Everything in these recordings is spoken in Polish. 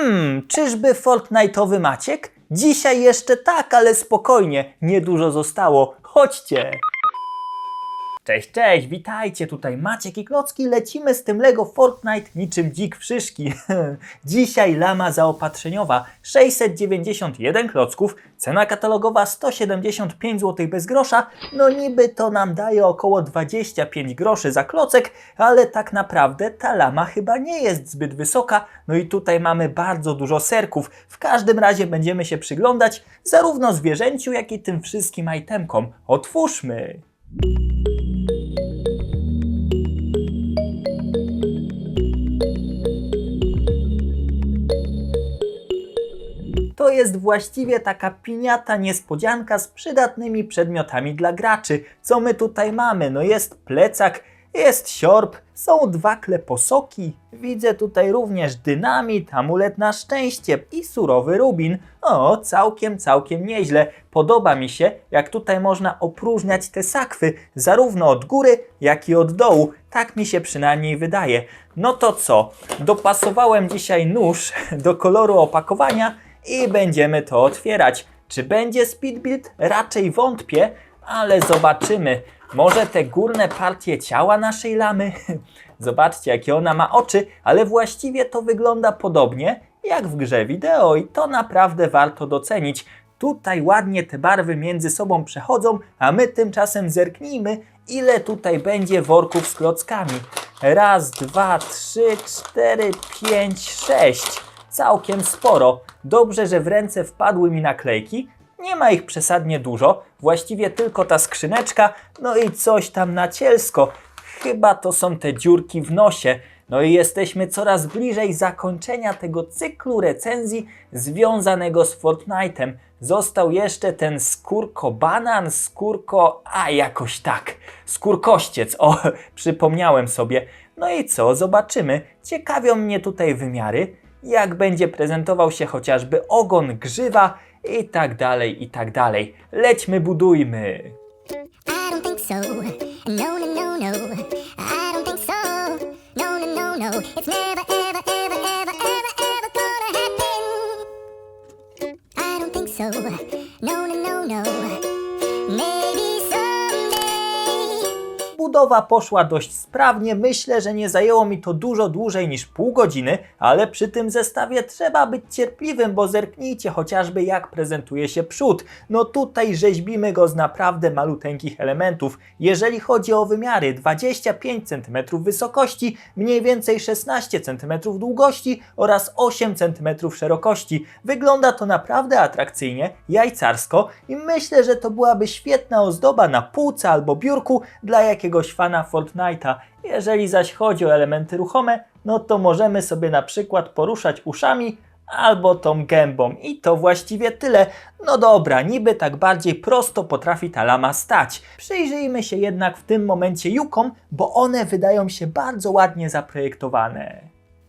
Hmm, czyżby Fortnite'owy Maciek? Dzisiaj jeszcze tak, ale spokojnie, niedużo zostało. Chodźcie! Cześć, cześć, witajcie, tutaj Maciek i Klocki, lecimy z tym Lego Fortnite niczym dzik w szyszki. Dzisiaj lama zaopatrzeniowa, 691 klocków, cena katalogowa 175 zł bez grosza, no niby to nam daje około 25 groszy za klocek, ale tak naprawdę ta lama chyba nie jest zbyt wysoka, no i tutaj mamy bardzo dużo serków, w każdym razie będziemy się przyglądać zarówno zwierzęciu, jak i tym wszystkim itemkom. Otwórzmy! To jest właściwie taka piniata niespodzianka z przydatnymi przedmiotami dla graczy. Co my tutaj mamy? No jest plecak, jest siorb, są dwa kleposoki. Widzę tutaj również dynamit, amulet na szczęście i surowy rubin. O, całkiem, całkiem nieźle. Podoba mi się, jak tutaj można opróżniać te sakwy, zarówno od góry, jak i od dołu. Tak mi się przynajmniej wydaje. No to co? Dopasowałem dzisiaj nóż do koloru opakowania i będziemy to otwierać. Czy będzie speed build? Raczej wątpię, ale zobaczymy. Może te górne partie ciała naszej lamy? Zobaczcie, jakie ona ma oczy, ale właściwie to wygląda podobnie jak w grze wideo i to naprawdę warto docenić. Tutaj ładnie te barwy między sobą przechodzą, a my tymczasem zerknijmy, ile tutaj będzie worków z klockami. Raz, dwa, trzy, cztery, pięć, sześć. Całkiem sporo. Dobrze, że w ręce wpadły mi naklejki. Nie ma ich przesadnie dużo, właściwie tylko ta skrzyneczka, no i coś tam na cielsko. Chyba to są te dziurki w nosie. No i jesteśmy coraz bliżej zakończenia tego cyklu recenzji związanego z Fortnite'em. Został jeszcze ten skórko banan, skórko, a jakoś tak, skórkościec, o, przypomniałem sobie. No i co, zobaczymy. Ciekawią mnie tutaj wymiary, jak będzie prezentował się chociażby ogon grzywa i tak dalej, i tak dalej. Lećmy, budujmy. I don't think so. No, no, no, no. I don't think so. No, no, no, no. It's never, ever, ever, ever, ever, ever happen. I don't think so. No, no, no, no. Budowa poszła dość sprawnie. Myślę, że nie zajęło mi to dużo dłużej niż pół godziny, ale przy tym zestawie trzeba być cierpliwym, bo zerknijcie chociażby jak prezentuje się przód. No tutaj rzeźbimy go z naprawdę maluteńkich elementów. Jeżeli chodzi o wymiary 25 cm wysokości, mniej więcej 16 cm długości oraz 8 cm szerokości. Wygląda to naprawdę atrakcyjnie, jajcarsko i myślę, że to byłaby świetna ozdoba na półce albo biurku dla jakiegoś fana Fortnite'a. Jeżeli zaś chodzi o elementy ruchome, no to możemy sobie na przykład poruszać uszami albo tą gębą i to właściwie tyle. No dobra, niby tak bardziej prosto potrafi ta lama stać. Przyjrzyjmy się jednak w tym momencie jukom, bo one wydają się bardzo ładnie zaprojektowane.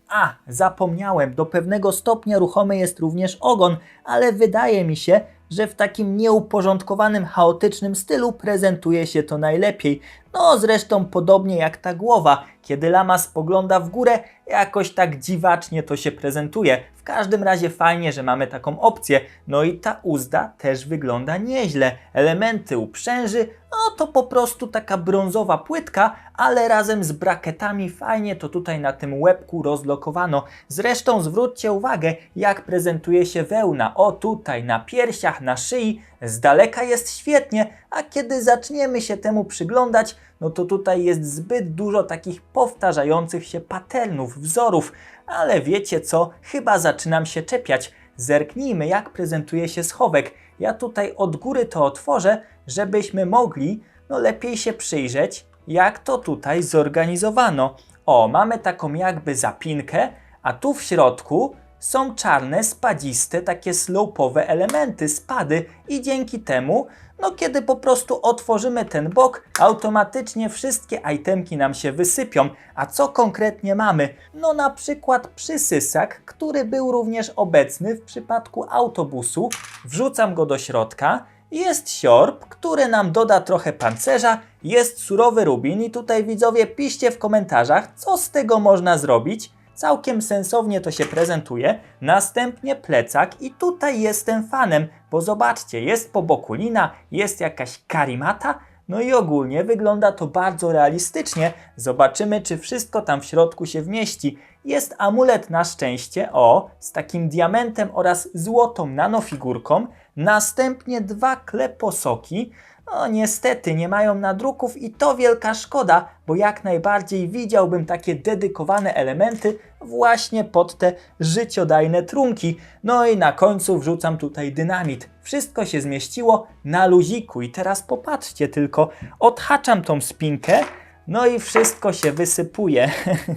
A, zapomniałem, do pewnego stopnia ruchomy jest również ogon, ale wydaje mi się, że w takim nieuporządkowanym, chaotycznym stylu prezentuje się to najlepiej. No zresztą podobnie jak ta głowa, kiedy lama spogląda w górę, jakoś tak dziwacznie to się prezentuje. W każdym razie fajnie, że mamy taką opcję. No i ta uzda też wygląda nieźle. Elementy uprzęży, no to po prostu taka brązowa płytka, ale razem z brakietami fajnie to tutaj na tym łebku rozlokowano. Zresztą zwróćcie uwagę, jak prezentuje się wełna. O tutaj, na piersiach, na szyi, z daleka jest świetnie, a kiedy zaczniemy się temu przyglądać, no to tutaj jest zbyt dużo takich powtarzających się patternów, wzorów, ale wiecie co, chyba zaczynam się czepiać. Zerknijmy, jak prezentuje się schowek. Ja tutaj od góry to otworzę, żebyśmy mogli no lepiej się przyjrzeć, jak to tutaj zorganizowano. O, mamy taką jakby zapinkę, a tu w środku są czarne, spadziste, takie slopowe elementy, spady i dzięki temu, no kiedy po prostu otworzymy ten bok, automatycznie wszystkie itemki nam się wysypią. A co konkretnie mamy? No na przykład przysysak, który był również obecny w przypadku autobusu. Wrzucam go do środka. Jest siorb, który nam doda trochę pancerza, jest surowy rubin i tutaj widzowie piszcie w komentarzach, co z tego można zrobić. Całkiem sensownie to się prezentuje. Następnie plecak i tutaj jestem fanem, bo zobaczcie, jest po boku lina, jest jakaś karimata, no i ogólnie wygląda to bardzo realistycznie. Zobaczymy, czy wszystko tam w środku się wmieści. Jest amulet na szczęście, o, z takim diamentem oraz złotą nanofigurką. Następnie dwa kleposoki. No niestety nie mają nadruków i to wielka szkoda, bo jak najbardziej widziałbym takie dedykowane elementy właśnie pod te życiodajne trunki. No i na końcu wrzucam tutaj dynamit. Wszystko się zmieściło na luziku i teraz popatrzcie tylko, odhaczam tą spinkę, no i wszystko się wysypuje.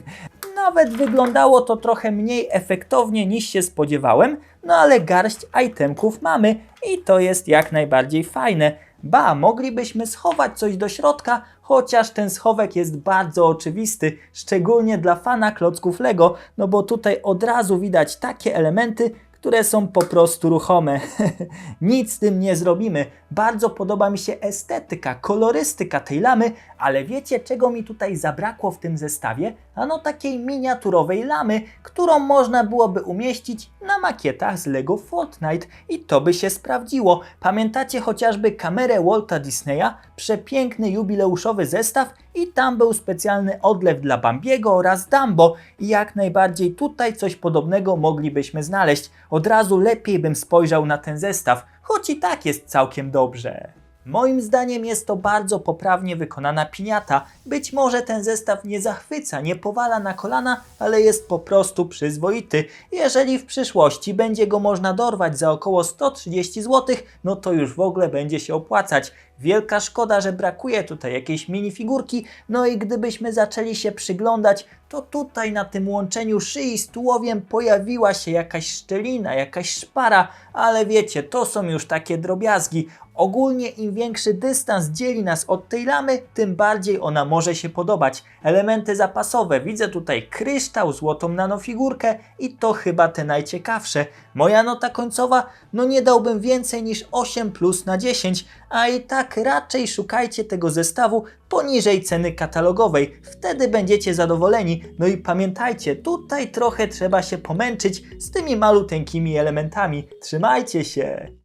Nawet wyglądało to trochę mniej efektownie niż się spodziewałem, no ale garść itemków mamy i to jest jak najbardziej fajne. Ba, moglibyśmy schować coś do środka, chociaż ten schowek jest bardzo oczywisty, szczególnie dla fana klocków Lego, no bo tutaj od razu widać takie elementy, które są po prostu ruchome. Nic z tym nie zrobimy. Bardzo podoba mi się estetyka, kolorystyka tej lamy, ale wiecie czego mi tutaj zabrakło w tym zestawie? Ano takiej miniaturowej lamy, którą można byłoby umieścić na makietach z Lego Fortnite i to by się sprawdziło. Pamiętacie chociażby kamerę Walta Disneya? Przepiękny jubileuszowy zestaw i tam był specjalny odlew dla Bambiego oraz Dumbo i jak najbardziej tutaj coś podobnego moglibyśmy znaleźć. Od razu lepiej bym spojrzał na ten zestaw, choć i tak jest całkiem dobrze. Moim zdaniem jest to bardzo poprawnie wykonana piniata. Być może ten zestaw nie zachwyca, nie powala na kolana, ale jest po prostu przyzwoity. Jeżeli w przyszłości będzie go można dorwać za około 130 zł, no to już w ogóle będzie się opłacać. Wielka szkoda, że brakuje tutaj jakiejś minifigurki, no i gdybyśmy zaczęli się przyglądać, to tutaj na tym łączeniu szyi z tułowiem pojawiła się jakaś szczelina, jakaś szpara, ale wiecie, to są już takie drobiazgi. Ogólnie im większy dystans dzieli nas od tej lamy, tym bardziej ona może się podobać. Elementy zapasowe, widzę tutaj kryształ, złotą nanofigurkę i to chyba te najciekawsze. Moja nota końcowa, no nie dałbym więcej niż 8 plus na 10, a i tak raczej szukajcie tego zestawu poniżej ceny katalogowej. Wtedy będziecie zadowoleni. No i pamiętajcie, tutaj trochę trzeba się pomęczyć z tymi maluteńkimi elementami. Trzymajcie się!